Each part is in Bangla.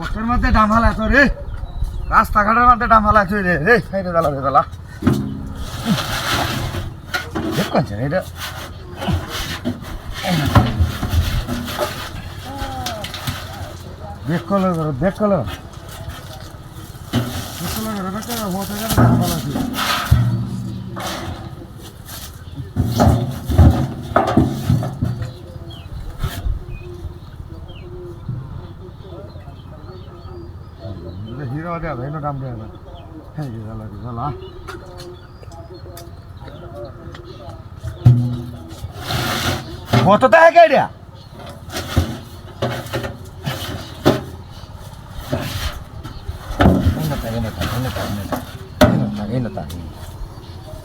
ওটার মধ্যে ডামালা তো রে। রাস্তাঘাটের মধ্যে ডামালা তুই রে। রে সাইডে দালা রে দালা দেখ কোনছে এটা কলার করো বেক কলার বেক কলার করো বেক কলার হোটেল ডামালা তুই হিরো দে ভাই নো দাম দে হ্যাঁ কেডিয়া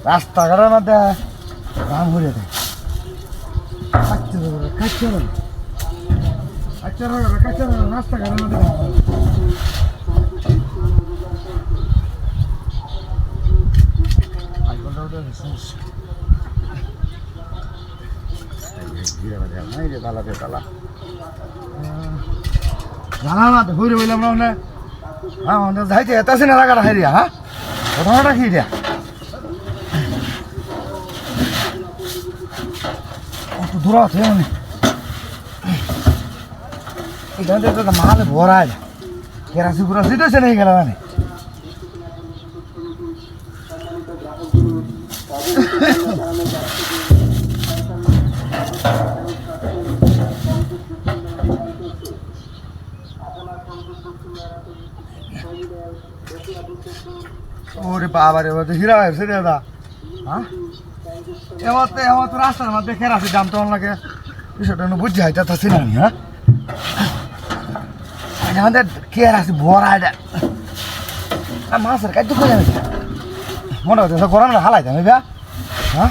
রাস্তাঘাটের মধ্যে দাম ঘুরে দেয়। দেবে রাস্তাঘাটের মধ্যে জানা না তো ঘুরে বললাম না হ্যাঁ আমাদের যাইতে এতাছি না লাগাটা হাইরিয়া হ্যাঁ ঘটনাটা কি দিয়া কত দূর আছে আমি এখান থেকে তো মাল ভরা কেরাসি কুরাসি তো সে নেই গেল মানে ওরে বাবা রে বাবা হিরা হয়েছে দাদা। হ্যাঁ? এবার তো এবার তো রাস্তার মধ্যে খেয়ে আছে দাম তো লাগে। বিষয়টা বুঝছি হাইতে থাকছি না আমি হ্যাঁ? আমাদের খেয়ে আছে, ভরা এটা। আর মাছের কাজ তো করে আমি মনে হচ্ছে গরম না হালাইতাম এই ব্যা হ্যাঁ?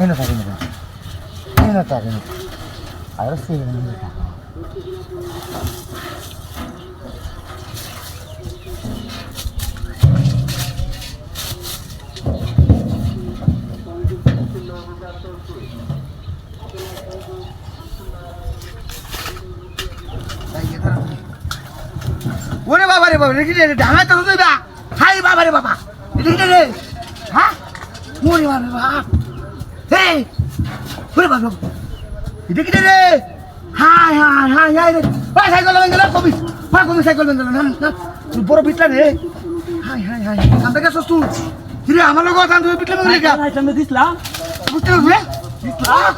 এই না থাকি না এই না থাকি না আর সিলে বাবা রে বাবা রে ডাঙায় তো তুই হাই বাবা রে বাবা। রেখে রে হ্যাঁ? ওরে বাবা রে বাবা। হে ওরে বাবা রেখে রে। হাই হাই হাই হাই রে। ওই সাইকেল বেঞ্জল কবি। ওই কবি সাইকেল বেঞ্জল না না? তুই বড় বিটলা রে। হাই হাই হাই কান্দা কে সস্তু হিরে আমার লগত আন তুই বিটলা বেঞ্জল কা তুমি দিছিলাম বুঝতে পারবে ইসলাম